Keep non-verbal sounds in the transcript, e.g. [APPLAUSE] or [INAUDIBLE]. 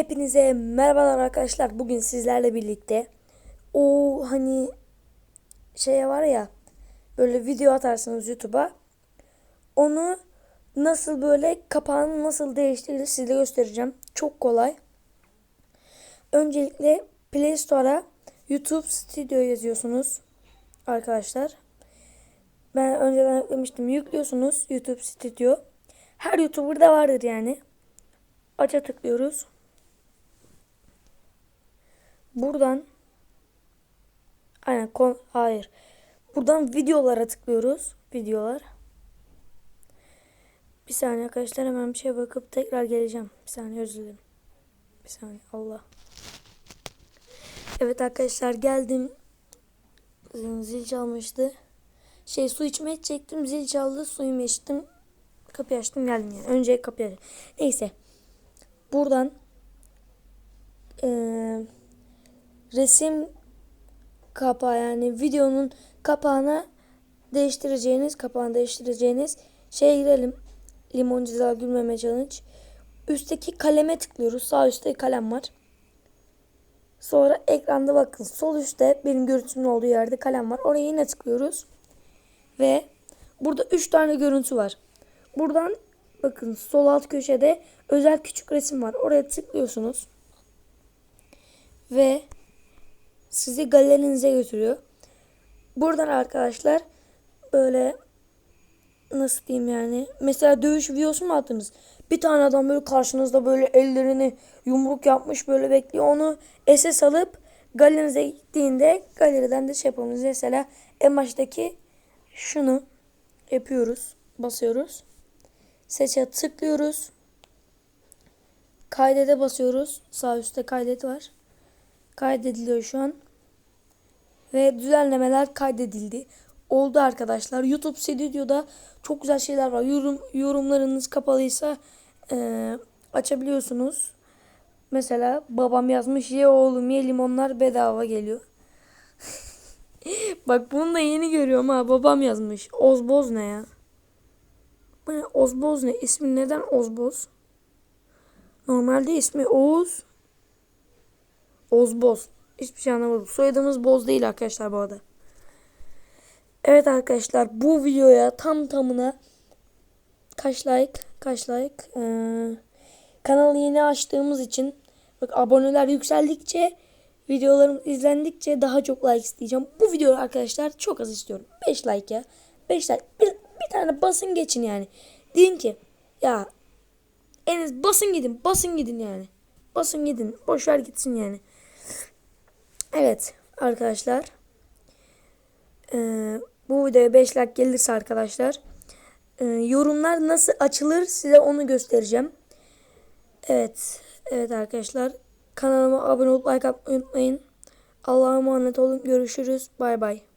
Hepinize merhabalar arkadaşlar. Bugün sizlerle birlikte o hani şeye var ya böyle video atarsınız YouTube'a. Onu nasıl böyle kapağını nasıl değiştirilir size göstereceğim. Çok kolay. Öncelikle Play Store'a YouTube Studio yazıyorsunuz arkadaşlar. Ben önceden yüklemiştim. Yüklüyorsunuz YouTube Studio. Her YouTuber'da vardır yani. Aça tıklıyoruz. Buradan aynen kon hayır. Buradan videolara tıklıyoruz. Videolar. Bir saniye arkadaşlar hemen bir şeye bakıp tekrar geleceğim. Bir saniye özür dilerim. Bir saniye Allah. Evet arkadaşlar geldim. Zil çalmıştı. Şey su içmeye çektim. Zil çaldı. Suyumu içtim. Kapıyı açtım geldim yani. Önce kapıyı açtım. Neyse. Buradan eee resim kapağı yani videonun kapağına değiştireceğiniz kapağını değiştireceğiniz şeye girelim. Limon ceza gülmeme challenge. Üstteki kaleme tıklıyoruz. Sağ üstte kalem var. Sonra ekranda bakın sol üstte benim görüntümün olduğu yerde kalem var. Oraya yine tıklıyoruz. Ve burada 3 tane görüntü var. Buradan bakın sol alt köşede özel küçük resim var. Oraya tıklıyorsunuz. Ve sizi galerinize götürüyor. Buradan arkadaşlar böyle nasıl diyeyim yani mesela dövüş videosu mu attınız? Bir tane adam böyle karşınızda böyle ellerini yumruk yapmış böyle bekliyor. Onu SS alıp galerinize gittiğinde galeriden de şey yapalım. Mesela en baştaki şunu yapıyoruz. Basıyoruz. Seçe tıklıyoruz. Kaydede basıyoruz. Sağ üstte kaydet var. Kaydediliyor şu an. Ve düzenlemeler kaydedildi. Oldu arkadaşlar. YouTube Studio'da çok güzel şeyler var. Yorum, yorumlarınız kapalıysa e, açabiliyorsunuz. Mesela babam yazmış ye oğlum ye limonlar bedava geliyor. [LAUGHS] Bak bunu da yeni görüyorum ha. Babam yazmış. Ozboz ne ya? Bu ne? Ozboz ne? İsmi neden Ozboz? Normalde ismi Oğuz. Ozboz. Hiçbir şey anlamadım. Soyadımız Boz değil arkadaşlar bu arada. Evet arkadaşlar bu videoya tam tamına kaç like kaç like ee, kanalı yeni açtığımız için bak aboneler yükseldikçe videolarım izlendikçe daha çok like isteyeceğim. Bu videoyu arkadaşlar çok az istiyorum. 5 like ya. 5 like. Bir, bir tane basın geçin yani. Deyin ki ya Enes basın gidin basın gidin yani. Basın gidin. Boş ver gitsin yani. Evet arkadaşlar. Ee, bu videoya 5 like gelirse arkadaşlar. E, yorumlar nasıl açılır size onu göstereceğim. Evet. Evet arkadaşlar. Kanalıma abone olup like atmayı unutmayın. Allah'a emanet olun. Görüşürüz. Bay bay.